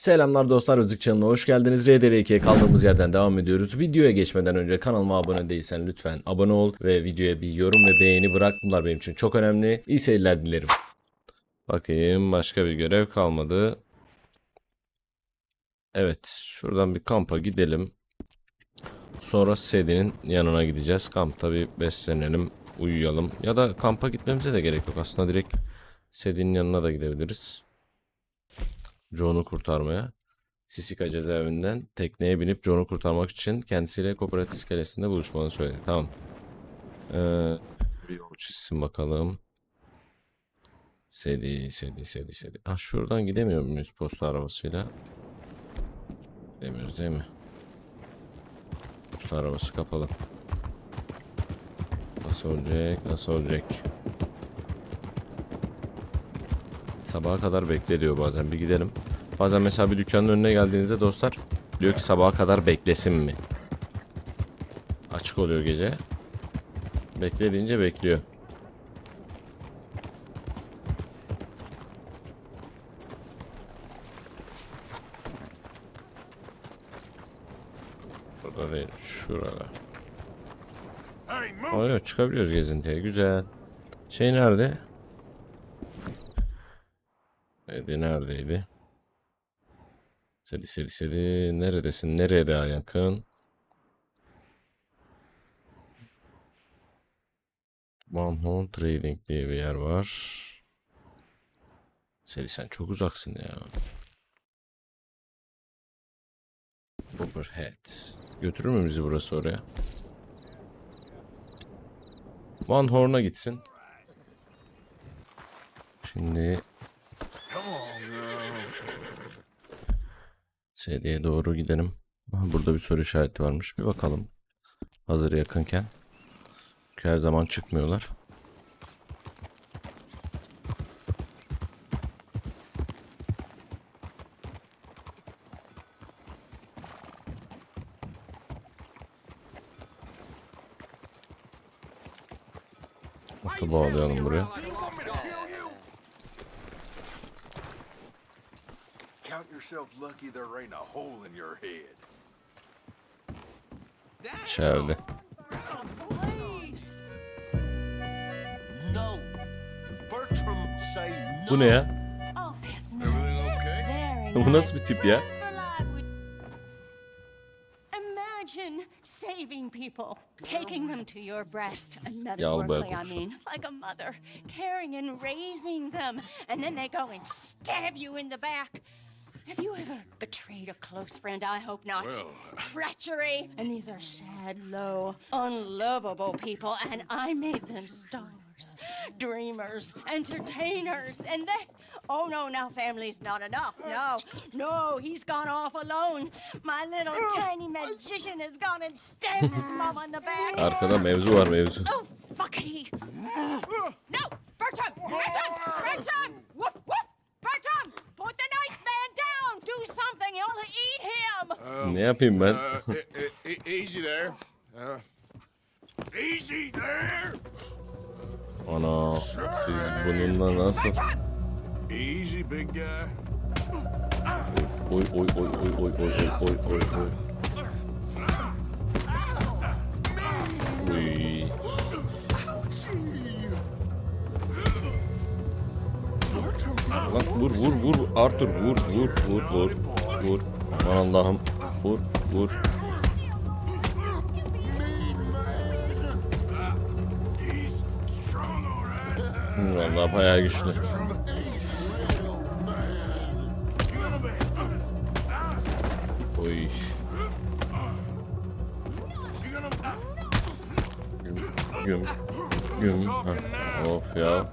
Selamlar dostlar Rızık Channel'a hoş geldiniz. RDR2'ye kaldığımız yerden devam ediyoruz. Videoya geçmeden önce kanalıma abone değilsen lütfen abone ol ve videoya bir yorum ve beğeni bırak. Bunlar benim için çok önemli. İyi seyirler dilerim. Bakayım başka bir görev kalmadı. Evet şuradan bir kampa gidelim. Sonra Sedi'nin yanına gideceğiz. Kampta bir beslenelim, uyuyalım. Ya da kampa gitmemize de gerek yok. Aslında direkt Sedi'nin yanına da gidebiliriz. John'u kurtarmaya. Sisika cezaevinden tekneye binip John'u kurtarmak için kendisiyle kooperatif iskelesinde buluşmanı söyledi. Tamam. Ee, bir yol çizsin bakalım. Sedi, Sedi, Sedi, Sedi. Ah şuradan gidemiyor muyuz posta arabasıyla? Gidemiyoruz değil mi? Posta arabası kapalı. Nasıl olacak? Nasıl olacak? Sabaha kadar bekle diyor bazen. Bir gidelim. Bazen mesela bir dükkanın önüne geldiğinizde dostlar diyor ki sabaha kadar beklesin mi? Açık oluyor gece. Bekle deyince bekliyor. Burada değil, şurada. Yok, çıkabiliyoruz gezintiye. Güzel. Şey nerede? Neydi neredeydi? Sedi sedi sedi. Neredesin? Nereye daha yakın? One Home Trading diye bir yer var. Sedi sen çok uzaksın ya. Overhead. Götürür mü bizi burası oraya? Van Horn'a gitsin. Şimdi Sediye doğru gidelim. Burada bir soru işareti varmış. Bir bakalım. Hazır yakınken. Çünkü her zaman çıkmıyorlar. Atı bağlayalım buraya. Yourself lucky there ain't a hole in your head. İçeride. Please. No. Bertram say no. Bu ne ya? Oh, that's nice. Everything That's okay? very Bu nasıl bir tip ya? Friends for life would- Imagine saving people, taking them to your breast, and metaphorically, I mean, like a mother, caring and raising them, and then they go and stab you in the back. Have you ever betrayed a close friend? I hope not. Well, uh, Treachery. And these are sad, low, unlovable people, and I made them stars, dreamers, entertainers, and they. Oh no, now family's not enough. No, no, he's gone off alone. My little oh, tiny magician has gone and stabbed his mom on the back. Arkada mevzu var mevzu. Oh, fuckity. No, Bertram! Bertram! Bertram! Woof, woof! Bertram! Put the nice man down! Do something! You'll eat him! Ne yapayım ben? Uh, e- e- easy there. Uh, easy there. Ana biz bununla nasıl? Easy, big guy. Oy oy oy oy oy oy oy oy oy oy. Lan vur vur vur Arthur vur vur vur vur vur. Aman Allah'ım vur vur. Vallahi bayağı güçlü. Oy. Gonna? Güm güm. Ha, Of ya.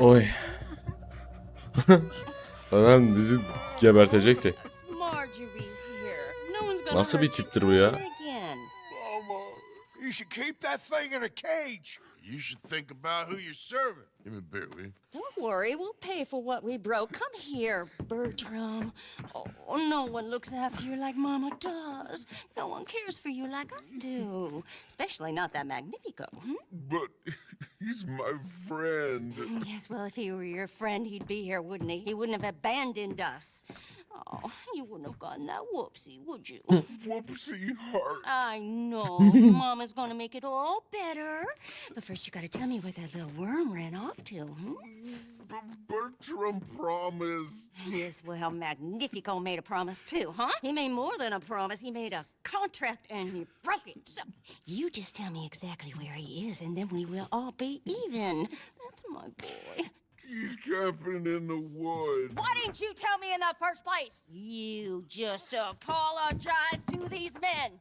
Oy. Adam bizi gebertecekti. Marjorie's here. No one's gonna Nasıl bir you tiptir bu ya? you should keep that thing in a cage. You should think about who you're serving. Give me a beer, will you? Don't worry, we'll pay for what we broke. Come here, Bertram. Oh, no one looks after you like Mama does. No one cares for you like I do. Especially not that Magnifico. Hmm? But He's my friend. Yes, well, if he were your friend, he'd be here, wouldn't he? He wouldn't have abandoned us. Oh, you wouldn't have gotten that whoopsie, would you? Whoopsie heart. I know. Mama's gonna make it all better. But first, you gotta tell me where that little worm ran off to. Hmm? B- Bertram promised. Yes, well, Magnifico made a promise too, huh? He made more than a promise. He made a contract and he broke it. So you just tell me exactly where he is, and then we will all be even. That's my boy. He's camping in the woods. Why didn't you tell me in the first place? You just apologize to these men.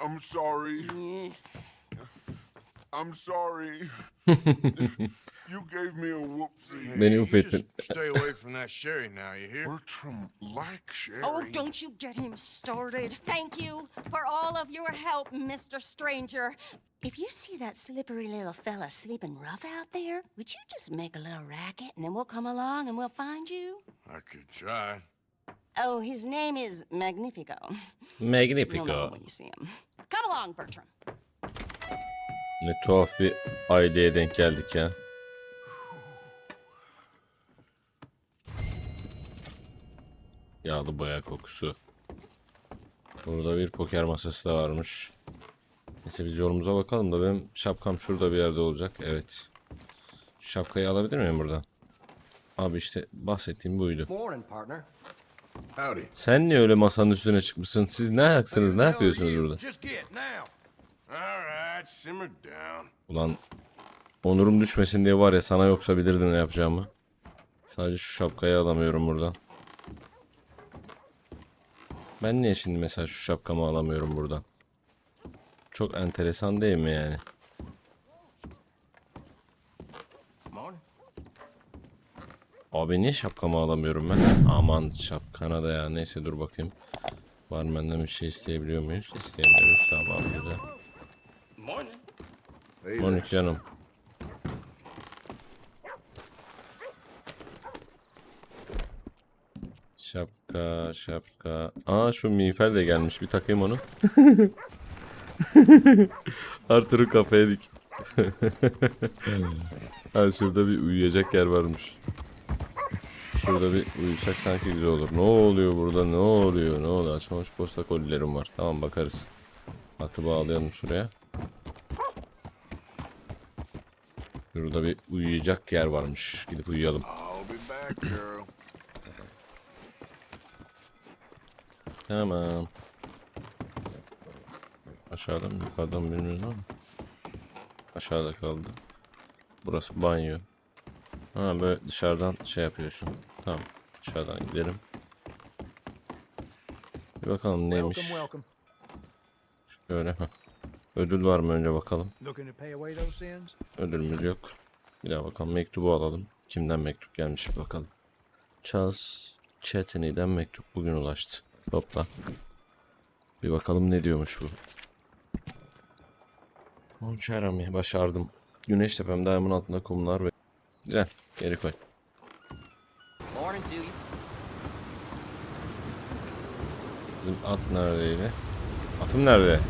I'm sorry. Mm. I'm sorry. you gave me a whoopsie. Beni You affettin. just stay away from that sherry now, you hear? Bertram like Sherry. Oh, don't you get him started. Thank you for all of your help, Mr. Stranger. If you see that slippery little fella sleeping rough out there, would you just make a little racket and then we'll come along and we'll find you? I could try. Oh, his name is Magnifico. You'll know Magnifico. when you see him. Come along, Bertram. Ne tuhaf bir aileye denk geldik ya. Yağlı boya kokusu. Burada bir poker masası da varmış. Neyse biz yolumuza bakalım da benim şapkam şurada bir yerde olacak. Evet. Şu şapkayı alabilir miyim buradan? Abi işte bahsettiğim buydu. Sen niye öyle masanın üstüne çıkmışsın? Siz ne ayaksınız? Ne yapıyorsunuz burada? Ulan onurum düşmesin diye var ya sana yoksa bilirdin ne yapacağımı. Sadece şu şapkayı alamıyorum buradan. Ben niye şimdi mesela şu şapkamı alamıyorum buradan? Çok enteresan değil mi yani? Abi niye şapkamı alamıyorum ben? Aman şapkana da ya. Neyse dur bakayım. Var benden bir şey isteyebiliyor muyuz? İsteyemiyoruz. Tamam güzel. Morning. Hey there. Şapka, şapka. Aa şu miğfer de gelmiş. Bir takayım onu. Arthur'u kafaya dik. ha şurada bir uyuyacak yer varmış. Şurada bir uyusak sanki güzel olur. Ne oluyor burada? Ne oluyor? Ne oluyor? Açmamış posta kolilerim var. Tamam bakarız. Atı bağlayalım şuraya. Şurada bir uyuyacak yer varmış. Gidip uyuyalım. Tamam. Aşağıdan mı yukarıdan mı bilmiyorum ama. Aşağıda kaldı. Burası banyo. Ha böyle dışarıdan şey yapıyorsun. Tamam. Dışarıdan gidelim. Bir bakalım neymiş. Şöyle. heh. Ödül var mı önce bakalım. Ödülümüz yok. Bir daha bakalım mektubu alalım. Kimden mektup gelmiş bakalım. Charles Chatney'den mektup bugün ulaştı. Topla. Bir bakalım ne diyormuş bu. Monçerami başardım. Güneş tepemde ayağımın altında kumlar ve... Güzel. Geri koy. Bizim at neredeydi? Atım nerede?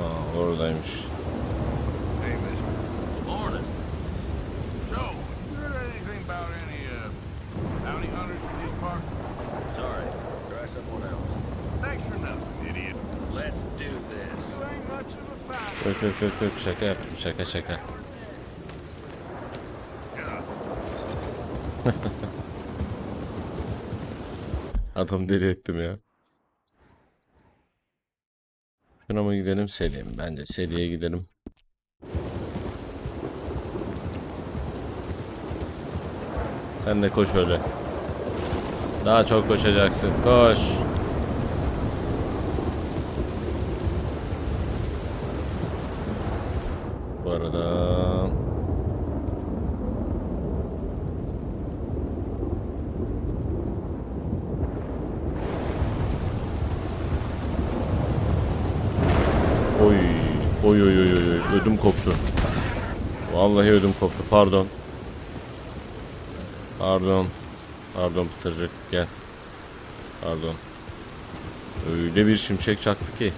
Aa oradaymış. Yok yok yok yok şaka yaptım şaka şaka. Adam deli ettim ya. Şuna mı gidelim Selim? Bence Selim'e gidelim. Sen de koş öyle. Daha çok koşacaksın. Koş. Arada Oy oy oy oy oy ödüm koptu. Vallahi ödüm koptu. Pardon. Pardon. Pardon Pıtırcık gel. Pardon. Öyle bir şimşek çaktı ki.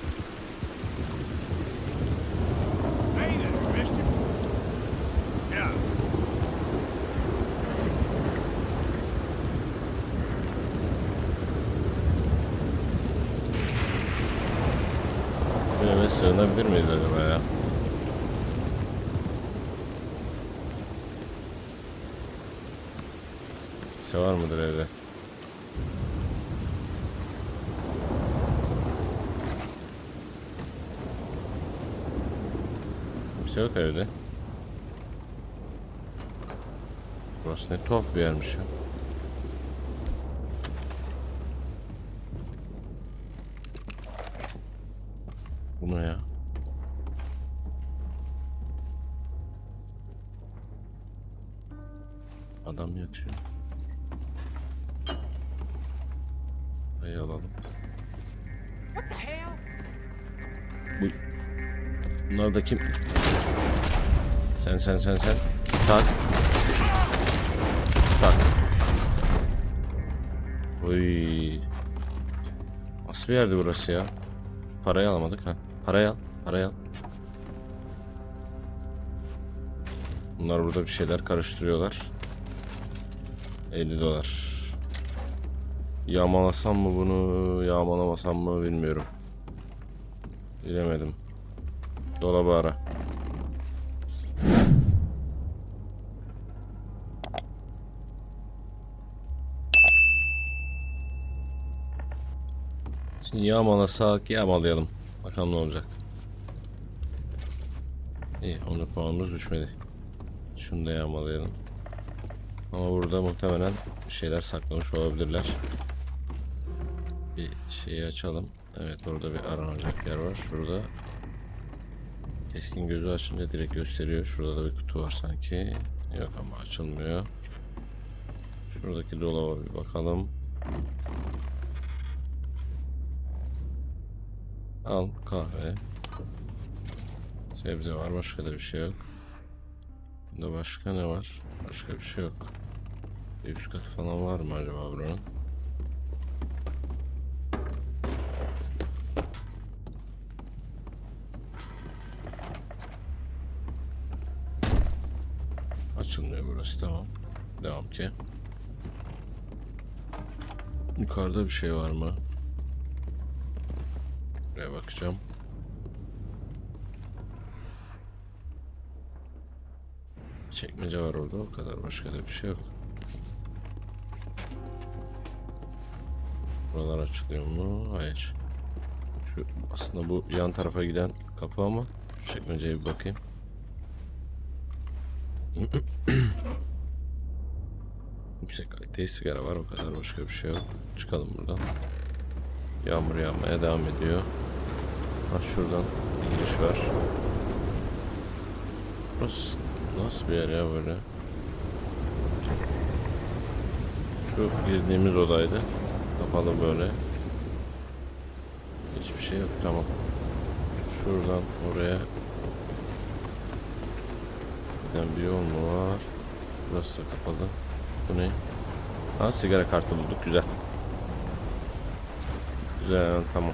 Sığınabilir miyiz acaba ya? Kimse var mıdır evde? Kimse yok evde. Burası ne tuhaf bir yermiş ya. Bu ne ya? Adam yatıyor. Burayı alalım. Bu... Bunlar da kim? Sen sen sen sen. Tak. Tak. Oy. Nasıl bir yerdi burası ya? Parayı almadık ha. Parayı al. Parayı al. Bunlar burada bir şeyler karıştırıyorlar. 50 dolar. Yağmalasam mı bunu, yağmalamasam mı bilmiyorum. Bilemedim. Dolabı ara. Şimdi yağmalasak yağmalayalım. Bakalım ne olacak. İyi onur puanımız düşmedi. Şunu da yağmalayalım. Ama burada muhtemelen bir şeyler saklamış olabilirler. Bir şeyi açalım. Evet orada bir aranacak yer var. Şurada keskin gözü açınca direkt gösteriyor. Şurada da bir kutu var sanki. Yok ama açılmıyor. Şuradaki dolaba bir bakalım. Al kahve. Sebze var. Başka da bir şey yok. Bunda başka ne var? Başka bir şey yok. Üst katı falan var mı acaba buranın? Açılmıyor burası tamam. Devam ki. Yukarıda bir şey var mı? Buraya bakacağım. Çekmece var orada o kadar başka da bir şey yok. Buralar açılıyor mu? Hayır. Şu aslında bu yan tarafa giden kapı ama şu çekmeceye bir bakayım. Yüksek kaliteli sigara var o kadar başka bir şey yok. Çıkalım buradan. Yağmur yağmaya devam ediyor. Ha şuradan bir giriş var. Burası nasıl bir yer ya böyle? Şu girdiğimiz odaydı. Kapalı böyle. Hiçbir şey yok tamam. Şuradan oraya giden bir yol mu var? Burası da kapalı. Bu ne? Ha sigara kartı bulduk güzel. Güzel tamam.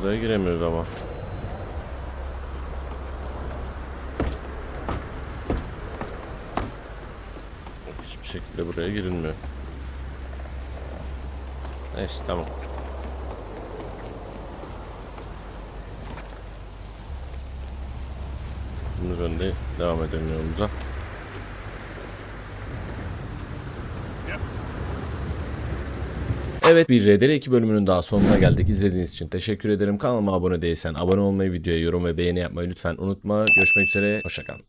Odaya giremiyoruz ama. Hiçbir şekilde buraya girilmiyor. Neyse tamam. Bunun önünde devam edelim yolumuza. Evet bir RDR2 bölümünün daha sonuna geldik. İzlediğiniz için teşekkür ederim. Kanalıma abone değilsen abone olmayı, videoya yorum ve beğeni yapmayı lütfen unutma. Görüşmek üzere, hoşçakalın.